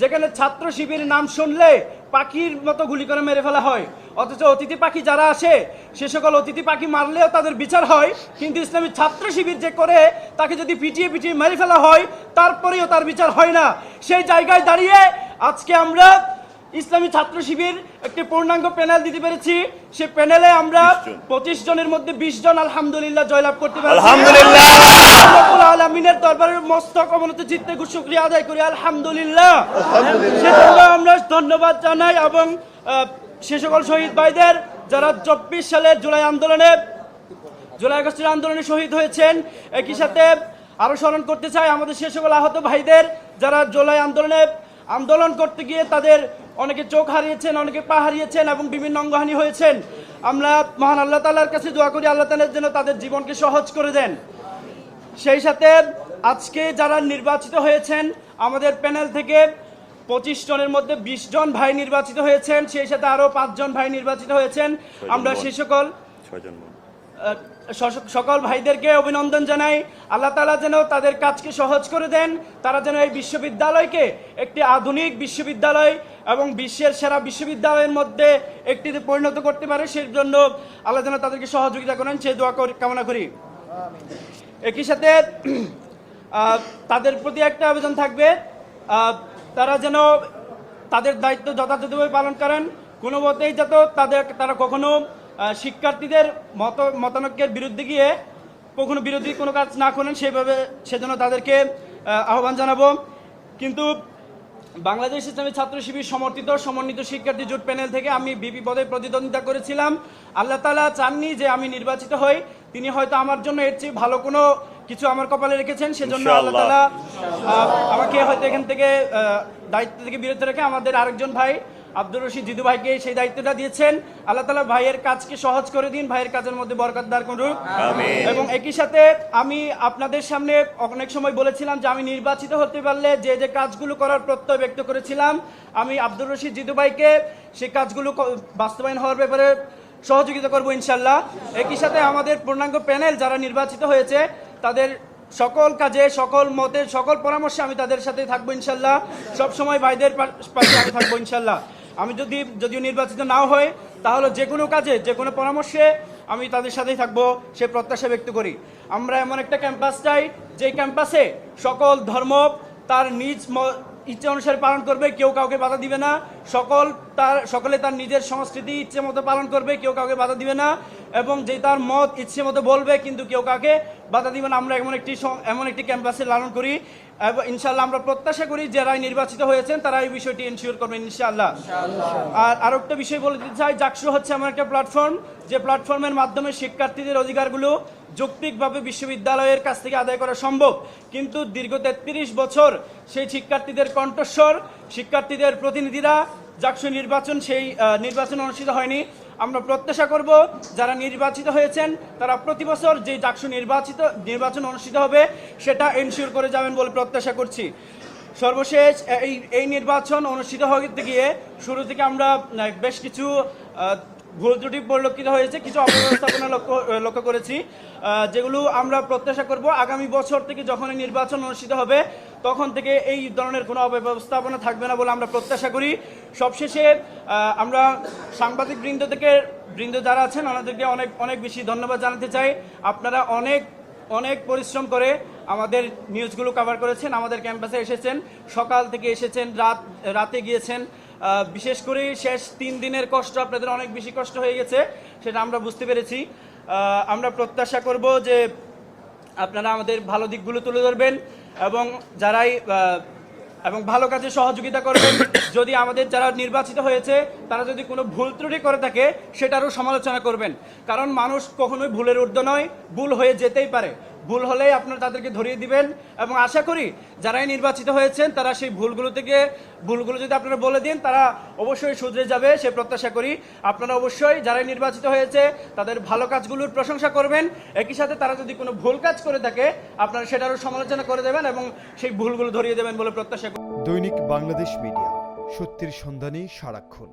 যেখানে ছাত্র শিবির নাম শুনলে পাখির মতো গুলি করে মেরে ফেলা হয়। অথচ অতিথি পাখি যারা আসে, সে সকল অতিথি পাখি মারলেও তাদের বিচার হয়। কিন্তু ইসলামী ছাত্র শিবির যে করে, তাকে যদি পিটিয়ে পিটিয়ে মেরে ফেলা হয়, তারপরেও তার বিচার হয় না। সেই জায়গায় দাঁড়িয়ে আজকে আমরা ইসলামী ছাত্র শিবির একটি পূর্ণাঙ্গ প্যানেল দিতে পেরেছি। সে প্যানেলে আমরা পঁচিশ জনের মধ্যে বিশ জন আলহামদুলিল্লাহ জয়লাভ করতে মস্তক অবনত শুকরিয়া আদায় করি আলহামদুলিল্লাহ। সেজন্য আমরা ধন্যবাদ জানাই এবং সে সকল শহীদ ভাইদের যারা চব্বিশ সালের জুলাই আন্দোলনে জুলাই আগস্টের আন্দোলনে শহীদ হয়েছেন একই সাথে আরও স্মরণ করতে চাই আমাদের সে সকল আহত ভাইদের যারা জুলাই আন্দোলনে আন্দোলন করতে গিয়ে তাদের অনেকে চোখ হারিয়েছেন অনেকে পা হারিয়েছেন এবং বিভিন্ন অঙ্গহানি হয়েছেন। আমরা মহান আল্লাহ তালার কাছে দোয়া করি আল্লাহ তালার যেন তাদের জীবনকে সহজ করে দেন। সেই সাথে আজকে যারা নির্বাচিত হয়েছেন আমাদের প্যানেল থেকে পঁচিশ জনের মধ্যে বিশ জন ভাই নির্বাচিত হয়েছেন সেই সাথে আরও পাঁচজন ভাই নির্বাচিত হয়েছেন। আমরা সেই সকল সকল ভাইদেরকে অভিনন্দন জানাই। আল্লাহ তালা যেন তাদের কাজকে সহজ করে দেন। তারা যেন এই বিশ্ববিদ্যালয়কে একটি আধুনিক বিশ্ববিদ্যালয় এবং বিশ্বের সেরা বিশ্ববিদ্যালয়ের মধ্যে একটিতে পরিণত করতে পারে সেই জন্য আল্লাহ যেন তাদেরকে সহযোগিতা করেন। সেই দোয়া করি- কামনা করি। একই সাথে তাদের প্রতি একটা আবেদন থাকবে। তারা যেন তাদের দায়িত্ব যথাযথভাবে পালন করেন। কোনো মতেই যাতে তাদের, তারা কখনো শিক্ষার্থীদের মত মতানৈক্যের বিরুদ্ধে গিয়ে কখনো বিরোধী কোনো কাজ না করেন সেভাবে সেজন্য তাদেরকে আহ্বান জানাব। কিন্তু বাংলাদেশ ইসলামী ছাত্র শিবির সমর্থিত সমন্বিত শিক্ষার্থী জোট প্যানেল থেকে আমি বিপি পদে প্রতিদ্বন্দ্বিতা করেছিলাম। আল্লাহ তালা চাননি যে আমি নির্বাচিত হই। তিনি হয়তো আমার জন্য এর চেয়ে ভালো কোনো কিছু আমার কপালে রেখেছেন সেজন্য আল্লাহ তালা আমাকে হয়তো এখান থেকে দায়িত্ব থেকে বিরত রেখে আমাদের আরেকজন ভাই আব্দুর রশিদ জিদু ভাইকে সেই দায়িত্বটা দিয়েছেন। আল্লাহ তালা ভাইয়ের কাজকে সহজ করে দিন ভাইয়ের কাজের মধ্যে বরকত দার করুক। আমিন। এবং একই সাথে আমি আপনাদের সামনে অনেক সময় বলেছিলাম যে আমি নির্বাচিত হতে পারলে যে যে কাজগুলো করার প্রত্যয় ব্যক্ত করেছিলাম আমি আব্দুর রশিদ জিদু ভাইকে সেই কাজগুলো বাস্তবায়ন হওয়ার ব্যাপারে সহযোগিতা করব ইনশাল্লাহ একই সাথে আমাদের পূর্ণাঙ্গ প্যানেল যারা নির্বাচিত হয়েছে তাদের সকল কাজে সকল মতের সকল পরামর্শে আমি তাদের সাথে থাকব ইনশাল্লাহ সব সময় ভাইদের পাশে আমি থাকব ইনশাল্লাহ আমি যদি, যদিও নির্বাচিত নাও হয় তাহলে যে কোনো কাজে, যে কোনো পরামর্শে আমি তাদের সাথেই থাকব, সে প্রত্যাশা ব্যক্ত করি। আমরা এমন একটা ক্যাম্পাস চাই যে ক্যাম্পাসে সকল ধর্ম তার নিজ ইচ্ছে অনুসারে পালন করবে কেউ কাউকে বাধা দিবে না। সকল তার সকলে তার নিজের সংস্কৃতি ইচ্ছে মতো পালন করবে কেউ কাউকে বাধা দিবে না। এবং যে তার মত ইচ্ছে মতো বলবে কিন্তু কেউ কাউকে বাধা দিবে না। আমরা এমন একটি এমন একটি ক্যাম্পাসে লালন করি। এবং ইনশাল্লাহ আমরা প্রত্যাশা করি যারা নির্বাচিত হয়েছেন তারা এই বিষয়টি এনশিওর করবেন ইনশাআল্লাহ। আর আরও একটা বিষয় বলে দিতে চাই জাকসু হচ্ছে এমন একটা প্ল্যাটফর্ম যে প্ল্যাটফর্মের মাধ্যমে শিক্ষার্থীদের অধিকারগুলো যৌক্তিকভাবে বিশ্ববিদ্যালয়ের কাছ থেকে আদায় করা সম্ভব। কিন্তু দীর্ঘ তেত্রিশ বছর সেই শিক্ষার্থীদের কণ্ঠস্বর, শিক্ষার্থীদের প্রতিনিধিরা জাকসু নির্বাচন সেই নির্বাচন অনুষ্ঠিত হয়নি। আমরা প্রত্যাশা করব যারা নির্বাচিত হয়েছেন, তারা প্রতি বছর যে জাকসু নির্বাচিত, নির্বাচন অনুষ্ঠিত হবে, সেটা এনশিওর করে যাবেন বলে প্রত্যাশা করছি। সর্বশেষ, এই এই নির্বাচন অনুষ্ঠিত হতে গিয়ে শুরু থেকে আমরা বেশ কিছু ভুল ত্রুটি পরিলক্ষিত হয়েছে, কিছু অব্যবস্থাপনা লক্ষ্য লক্ষ্য করেছি যেগুলো আমরা প্রত্যাশা করব আগামী বছর থেকে যখন নির্বাচন অনুষ্ঠিত হবে, তখন থেকে এই ধরনের কোনো অব্যবস্থাপনা থাকবে না বলে আমরা প্রত্যাশা করি। সবশেষে আমরা সাংবাদিক বৃন্দ থেকে, বৃন্দ যারা আছেন, ওনাদেরকে অনেক অনেক বেশি ধন্যবাদ জানাতে চাই। আপনারা অনেক অনেক পরিশ্রম করে আমাদের নিউজগুলো কভার করেছেন, আমাদের ক্যাম্পাসে এসেছেন, সকাল থেকে এসেছেন, রাত, রাতে গিয়েছেন। বিশেষ করে শেষ তিন দিনের কষ্ট আপনাদের অনেক বেশি কষ্ট হয়ে গেছে, সেটা আমরা বুঝতে পেরেছি। আমরা প্রত্যাশা করব যে আপনারা আমাদের ভালো দিকগুলো তুলে ধরবেন এবং যারাই এবং ভালো কাজে সহযোগিতা করবেন। যদি আমাদের যারা নির্বাচিত হয়েছে, তারা যদি কোনো ভুল ত্রুটি করে থাকে, সেটারও সমালোচনা করবেন। কারণ মানুষ কখনোই ভুলের ঊর্ধ্ব নয়, ভুল হয়ে যেতেই পারে। ভুল হলেই আপনারা তাদেরকে ধরিয়ে দিবেন এবং আশা করি যারাই নির্বাচিত হয়েছেন, তারা সেই ভুলগুলো থেকে, ভুলগুলো যদি আপনারা বলে দিন, তারা অবশ্যই শুধরে যাবে, সে প্রত্যাশা করি আপনারা অবশ্যই যারাই নির্বাচিত হয়েছে, তাদের ভালো কাজগুলোর প্রশংসা করবেন। একই সাথে তারা যদি কোনো ভুল কাজ করে থাকে, আপনারা সেটারও সমালোচনা করে দেবেন এবং সেই ভুলগুলো ধরিয়ে দেবেন বলে প্রত্যাশা করি। দৈনিক বাংলাদেশ মিডিয়া, সত্যের সন্ধানে সারাক্ষণ।